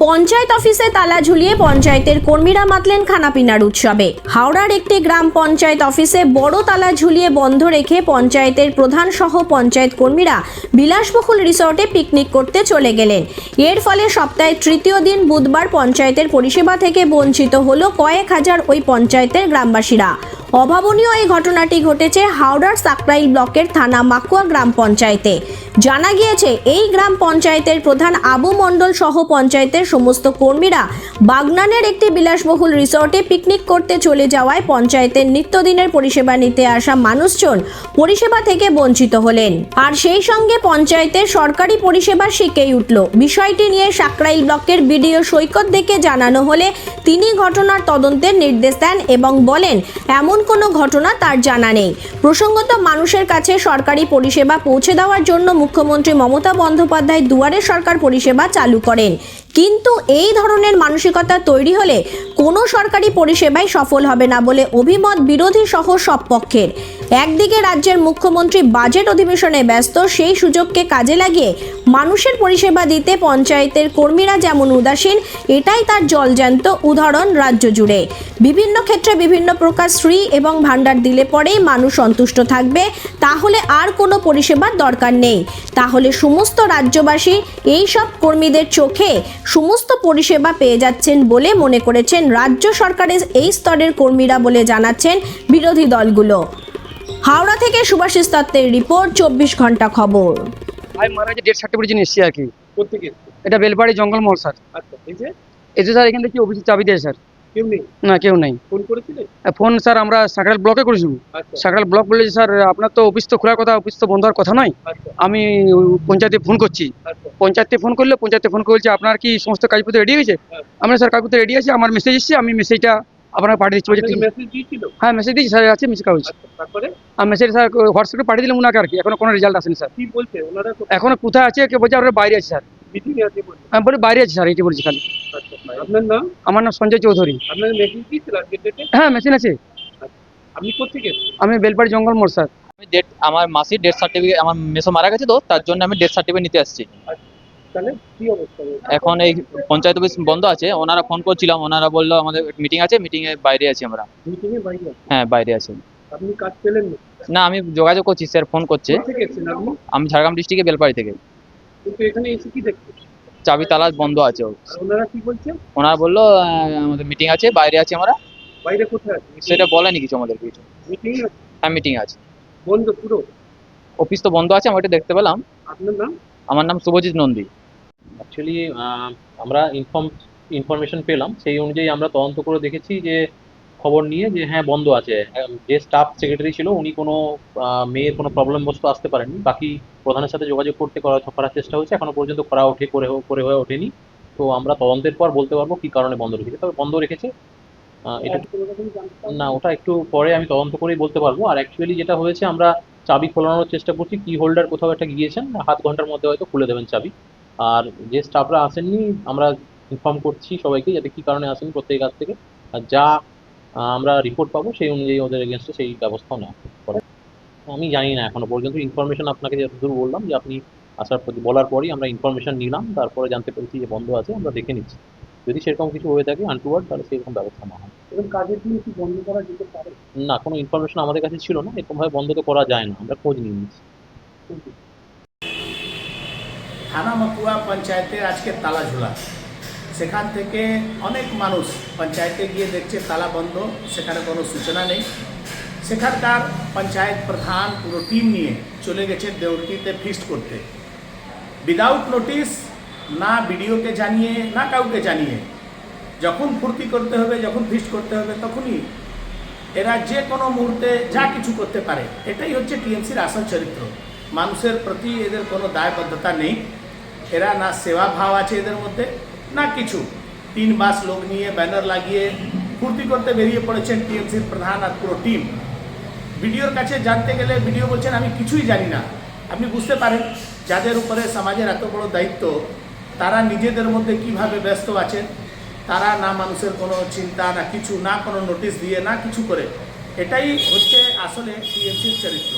পঞ্চায়েত অফিসে তালা ঝুলিয়ে পঞ্চায়েতের কর্মীরা মাতলেন খানাপিনার উৎসবে। হাওড়ার একটি গ্রাম পঞ্চায়েত অফিসে বড় তালা ঝুলিয়ে বন্ধ রেখে পঞ্চায়েতের প্রধান সহ পঞ্চায়েত কর্মীরা বিলাসবহুল রিসর্টে পিকনিক করতে চলে গেলেন। এর ফলে সপ্তাহের তৃতীয় দিন বুধবার পঞ্চায়েতের পরিষেবা থেকে বঞ্চিত হল কয়েক হাজার ওই পঞ্চায়েতের গ্রামবাসীরা। অভাবনীয় এই ঘটনাটি ঘটেছে হাওড়ার সাকরাইল ব্লকের থানা মাকুয়া গ্রাম পঞ্চায়েতে। জানা গিয়েছে, এই গ্রাম পঞ্চায়েতের প্রধান আবু মণ্ডল সহ পঞ্চায়েতের সমস্ত কর্মীরা বাগনানের একটি বিলাসবহুল রিসর্টে পিকনিক করতে চলে যাওয়ায় পঞ্চায়েতের নিত্যদিনের পরিষেবা নিতে আসা মানুষজন পরিষেবা থেকে বঞ্চিত হলেন। আর সেই সঙ্গে পঞ্চায়েতের সরকারি পরিষেবা শিখেই উঠল। বিষয়টি নিয়ে সাকরাইল ব্লকের বিডিও সৈকত দেখে জানানো হলে তিনি ঘটনার তদন্তের নির্দেশ দেন এবং বলেন, এমন কোনো ঘটনা তার জানা নেই। প্রসঙ্গত মানুষের কাছে সরকারি পরিষেবা পৌঁছে দেওয়ার জন্য মুখ্যমন্ত্রী মমতা বন্দ্যোপাধ্যায় দুয়ারে সরকার পরিষেবা চালু করেন। কিন্তু এই ধরনের মানসিকতা তৈরি হলে কোনো সরকারি পরিষেবাই সফল হবে না বলে অভিমত বিরোধী সহ সব পক্ষের। একদিকে রাজ্যের মুখ্যমন্ত্রী বাজেট অধিবেশনে ব্যস্ত, সেই সুযোগকে কাজে লাগিয়ে মানুষের পরিষেবা দিতে পঞ্চায়েতের কর্মীরা যেমন উদাসীন, এটাই তার জলজ্যান্ত উদাহরণ রাজ্য জুড়ে। বিভিন্ন ক্ষেত্রে বিভিন্ন প্রকার শ্রী এবং ভাণ্ডার দিলে পরেই মানুষ সন্তুষ্ট থাকবে, তাহলে আর কোনো পরিষেবার দরকার নেই। তাহলে সমস্ত রাজ্যবাসী, এই সব কর্মীদের চোখে সমস্ত পরিষেবা পেয়ে যাচ্ছেন বলে মনে করেছেন রাজ্য সরকারের এই স্তরের কর্মীরা বলে জানাচ্ছেন বিরোধী দলগুলো। হাওড়া থেকে সুভাষিস দত্তের রিপোর্ট চব্বিশ ঘণ্টা খবর। ভাই মারা গেছে ডেট সার্টিফিকেট জন্য এসছি আর কি। কোথেকে? এটা বেলবাড়ি জঙ্গলমহল স্যার। আচ্ছা এই যে? এই যে স্যার এখান থেকে অফিসের চাবি দেয় স্যার। কেউ নেই? না কেউ নেই। ফোন স্যার আমরা সাকরাল ব্লকে করেছি। আচ্ছা। ব্লক বললে স্যার আপনার তো অফিস তো খোলার কথা অফিস তো বন্ধ হওয়ার কথা নয়। আচ্ছা। আমি পঞ্চায়েতে ফোন করছি। আচ্ছা। পঞ্চায়েতে ফোন করলে পঞ্চায়েতে ফোন করছে আপনার কি সমস্ত কাগজপত্র রেডি হয়েছে? হ্যাঁ। আমরা স্যার কাগজপত্র রেডি আছে আমার মেসেজ এসেছে আমি মেসেজটা আপনাকে পাঠিয়ে দিচ্ছি হ্যাঁ মেসেজ দিয়েছি স্যার আছে মেসেজ কাগজ আচ্ছা আর মেসেজ স্যার হোয়াটসঅ্যাপে পাঠিয়ে দিলাম ওনাকে আর কি এখনও কোনো রেজাল্ট আসেনি স্যার। এখনও কোথায় আছে কে বলছে আপনার বাইরে আছে স্যার। আমি বলি বাইরে আছে স্যার এটি বলছি খালি। আচ্ছা আপনার নাম? আমার নাম সঞ্জয় চৌধুরী। হ্যাঁ মেশিন আছে। আপনি আমি বেলপাড়ি জঙ্গল মোড় স্যার। আমি ডেট আমার মাসির ডেথ সার্টিফিকেট আমার মেসো মারা গেছে তো তার জন্য আমি ডেথ সার্টিফিকেট নিতে আসছি। কি এখন এই পঞ্চায়েত অফিস বন্ধ আছে ওনারা ফোন করছিলাম ওনারা বলল আমাদের মিটিং আছে মিটিং এর বাইরে আছি আমরা। মিটিং বাইরে হ্যাঁ বাইরে আছি। আপনি কাজ পেলেন না? আমি যোগাযোগ করছি স্যার ফোন করছে। আমি ঝাড়গ্রাম ডিস্ট্রিক্টে বেলপাড়ি থেকে। কিন্তু এখানে এসে কি দেখছেন? চাবি তালা বন্ধ আছে ওনারা কি বলছে? ওনারা বলল আমাদের মিটিং আছে বাইরে আছি আমরা। বাইরে কোথায় আছে সেটা বলেনি কিছু আমাদের কিছু। মিটিং হ্যাঁ মিটিং আছে। বন্ধ পুরো? অফিস তো বন্ধ আছে আমি ওটা দেখতে পেলাম। আপনার নাম? আমার নাম শুভজিৎ নন্দী। অ্যাকচুয়ালি আমরা ইনফর্ম ইনফরমেশন পেলাম। সেই অনুযায়ী আমরা তদন্ত করে দেখেছি যে খবর নিয়ে যে হ্যাঁ বন্ধ আছে। যে স্টাফ সেক্রেটারি ছিল উনি কোনো মেয়ের কোনো প্রবলেম বস্তু আসতে পারেননি। বাকি প্রধানের সাথে যোগাযোগ করতে করা করার চেষ্টা হয়েছে। এখনও পর্যন্ত করা ওঠে করে করে হয়ে ওঠেনি। তো আমরা তদন্তের পর বলতে পারব কি কারণে বন্ধ রেখেছে। তবে বন্ধ রেখেছে এটা? না ওটা একটু পরে আমি তদন্ত করেই বলতে পারব। আর অ্যাকচুয়ালি যেটা হয়েছে আমরা চাবি খোলানোর চেষ্টা করছি কি হোল্ডার কোথাও একটা গিয়েছেন হাত ঘণ্টার মধ্যে হয়তো খুলে দেবেন চাবি। আর যে স্টাফরা আসেননি আমরা ইনফর্ম করছি সবাইকে যাতে কি কারণে আসেন প্রত্যেকের কাছ থেকে। আর যা আমরা রিপোর্ট পাবো সেই অনুযায়ী ওদের এগেনস্টে সেই ব্যবস্থাও নেওয়া হবে। আমি জানি না এখনও পর্যন্ত। ইনফরমেশন আপনাকে যতদূর বললাম যে আপনি আসার প্রতি বলার পরই আমরা ইনফরমেশন নিলাম তারপরে জানতে পেরেছি যে বন্ধ আছে আমরা দেখে নিচ্ছি। যদি সেরকম কিছু হয়ে থাকে আনটুয়ার্ড তাহলে সেরকম ব্যবস্থা না হয় কাজের দিন কি বন্ধ করা যেতে পারে? না কোনো ইনফরমেশন আমাদের কাছে ছিল না। এরকমভাবে বন্ধ তো করা যায় না। আমরা খোঁজ নিয়ে নিচ্ছি। থানা মকুয়া পঞ্চায়েতের আজকে তালা ঝোলা। সেখান থেকে অনেক মানুষ পঞ্চায়েতে গিয়ে দেখছে তালা বন্ধ, সেখানে কোনো সূচনা নেই। সেখানকার পঞ্চায়েত প্রধান পুরো টিম নিয়ে চলে গেছে দেউরকিতে ফিস্ট করতে। উইদাউট নোটিশ না বিডিওকে জানিয়ে, না কাউকে জানিয়ে, যখন ফুর্তি করতে হবে, যখন ফিস্ট করতে হবে, তখনই এরা যে কোনো মুহূর্তে যা কিছু করতে পারে। এটাই হচ্ছে টিএমসির আসল চরিত্র। মানুষের প্রতি এদের কোনো দায়বদ্ধতা নেই। এরা না সেবা ভাব আছে এদের মধ্যে, না কিছু। তিন বাস লোক নিয়ে ব্যানার লাগিয়ে ফুর্তি করতে বেরিয়ে পড়েছেন টিএমসির প্রধান আর পুরো টিম। ভিডিওর কাছে জানতে গেলে ভিডিও বলছেন, আমি কিছুই জানি না। আপনি বুঝতে পারেন, যাদের উপরে সমাজের এত বড় দায়িত্ব, তারা নিজেদের মধ্যে কীভাবে ব্যস্ত আছেন? তারা না মানুষের কোনো চিন্তা, না কিছু, না কোনো নোটিশ দিয়ে, না কিছু করে। এটাই হচ্ছে আসলে টিএমসির চরিত্র।